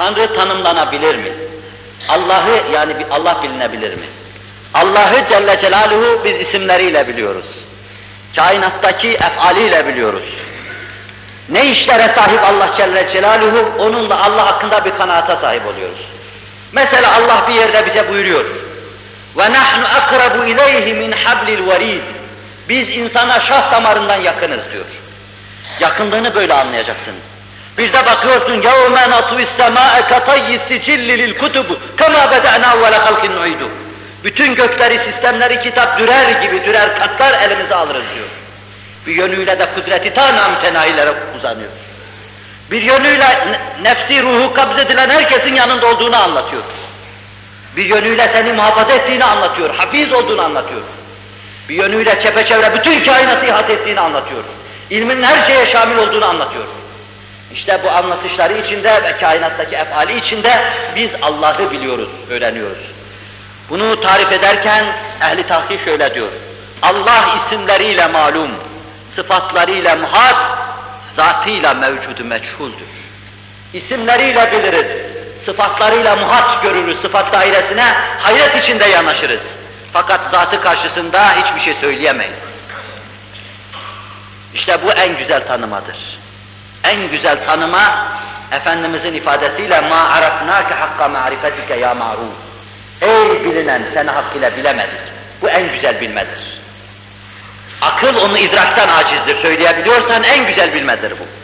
Tanrı tanımlanabilir mi? Allah'ı yani bir Allah bilinebilir mi? Allah'ı Celle Celaluhu biz isimleriyle biliyoruz. Kainattaki efaliyle biliyoruz. Ne işlere sahip Allah Celle Celaluhu, onunla Allah hakkında bir kanaata sahip oluyoruz. Mesela Allah bir yerde bize buyuruyor. Ve nahnu akrabu ileyhi min hablil varid. Biz insana şah damarından yakınız diyor. Yakınlığını böyle anlayacaksın. Bir de bakıyorsun يَوْمَ نَطْوِ السَّمَاءَ كَطَيِّ السِّجِلِّ لِلْكُتُبُ كَمَا بَدَعْنَا اَوَّلَ خَلْقٍ نُعِيدُ Bütün gökleri, sistemleri kitap dürer gibi dürer katlar elimize alırız diyor. Bir yönüyle de kudreti ta namtenahilere uzanıyor. Bir yönüyle ne- nefsi ruhu kabz edilen herkesin yanında olduğunu anlatıyor. Bir yönüyle seni muhafaza ettiğini anlatıyor, hafiz olduğunu anlatıyor. Bir yönüyle çepeçevre bütün kainatı ihate ettiğini anlatıyor. İlmin her şeye şamil olduğunu anlatıyor. İşte bu anlatışları içinde ve kainattaki efali içinde biz Allah'ı biliyoruz, öğreniyoruz. Bunu tarif ederken ehli tahkik şöyle diyor. Allah isimleriyle malum, sıfatlarıyla muhat, zatıyla mevcudu meçhuldür. İsimleriyle biliriz, sıfatlarıyla muhat görürüz, sıfat dairesine hayret içinde yanaşırız. Fakat zatı karşısında hiçbir şey söyleyemeyiz. İşte bu en güzel tanımadır. En güzel tanıma, Efendimizin ifadesiyle ma arafnake hakka marifetike ya maruf. Ey bilinen seni hakkıyla bilemedik. Bu en güzel bilmedir. Akıl onu idraktan acizdir söyleyebiliyorsan en güzel bilmedir bu.